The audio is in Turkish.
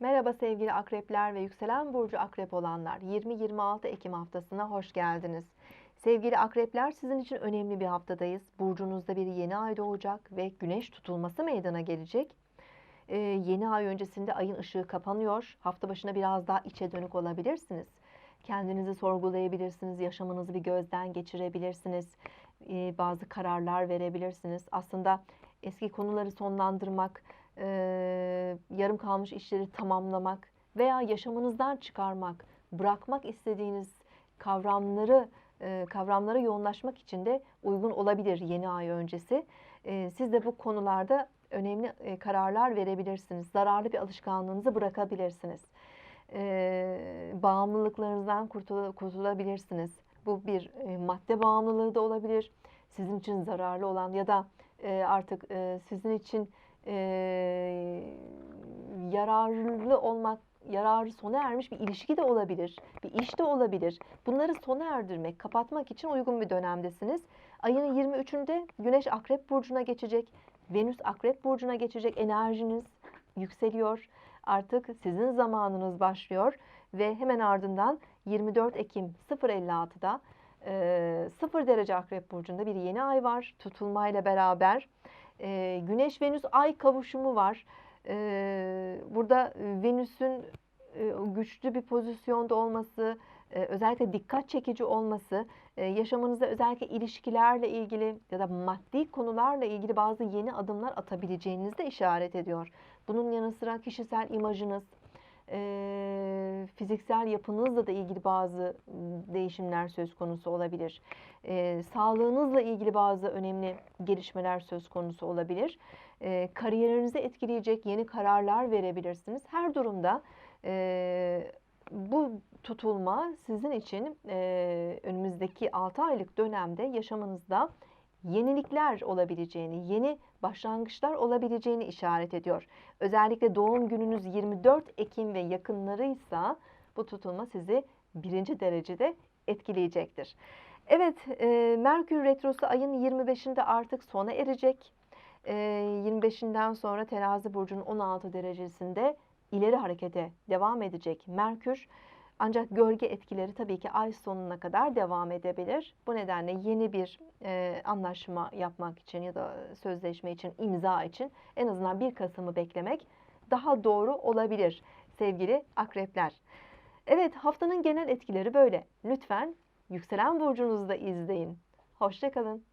Merhaba sevgili akrepler ve yükselen burcu akrep olanlar. 20-26 Ekim haftasına hoş geldiniz. Sevgili akrepler sizin için önemli bir haftadayız. Burcunuzda bir yeni ay doğacak ve güneş tutulması meydana gelecek. Ee, yeni ay öncesinde ayın ışığı kapanıyor. Hafta başına biraz daha içe dönük olabilirsiniz. Kendinizi sorgulayabilirsiniz, yaşamınızı bir gözden geçirebilirsiniz. Ee, bazı kararlar verebilirsiniz. Aslında eski konuları sonlandırmak, e, yarım kalmış işleri tamamlamak veya yaşamınızdan çıkarmak, bırakmak istediğiniz kavramları e, kavramlara yoğunlaşmak için de uygun olabilir yeni ay öncesi. E, siz de bu konularda önemli e, kararlar verebilirsiniz. Zararlı bir alışkanlığınızı bırakabilirsiniz. E, bağımlılıklarınızdan kurtul- kurtulabilirsiniz. Bu bir e, madde bağımlılığı da olabilir. Sizin için zararlı olan ya da e, artık e, sizin için yararlı olmak, yararı sona ermiş bir ilişki de olabilir, bir iş de olabilir. Bunları sona erdirmek, kapatmak için uygun bir dönemdesiniz. Ayın 23'ünde Güneş Akrep Burcu'na geçecek, Venüs Akrep Burcu'na geçecek, enerjiniz yükseliyor. Artık sizin zamanınız başlıyor ve hemen ardından 24 Ekim 056'da e, 0 derece Akrep Burcu'nda bir yeni ay var tutulmayla beraber. E, Güneş Venüs Ay kavuşumu var. E, burada Venüs'ün e, güçlü bir pozisyonda olması, e, özellikle dikkat çekici olması, e, yaşamınızda özellikle ilişkilerle ilgili ya da maddi konularla ilgili bazı yeni adımlar atabileceğinizi de işaret ediyor. Bunun yanı sıra kişisel imajınız, e, fiziksel yapınızla da ilgili bazı değişimler söz konusu olabilir. Sağlığınızla ilgili bazı önemli gelişmeler söz konusu olabilir. E, kariyerinizi etkileyecek yeni kararlar verebilirsiniz. Her durumda bu tutulma sizin için e, önümüzdeki 6 aylık dönemde yaşamınızda yenilikler olabileceğini, yeni başlangıçlar olabileceğini işaret ediyor. Özellikle doğum gününüz 24 Ekim ve yakınlarıysa bu tutulma sizi birinci derecede etkileyecektir. Evet, e, Merkür Retrosu ayın 25'inde artık sona erecek. E, 25'inden sonra Terazi Burcu'nun 16 derecesinde ileri harekete devam edecek Merkür. Ancak gölge etkileri tabii ki ay sonuna kadar devam edebilir. Bu nedenle yeni bir e, anlaşma yapmak için ya da sözleşme için, imza için en azından 1 Kasım'ı beklemek daha doğru olabilir sevgili akrepler. Evet haftanın genel etkileri böyle. Lütfen yükselen burcunuzu da izleyin. Hoşçakalın.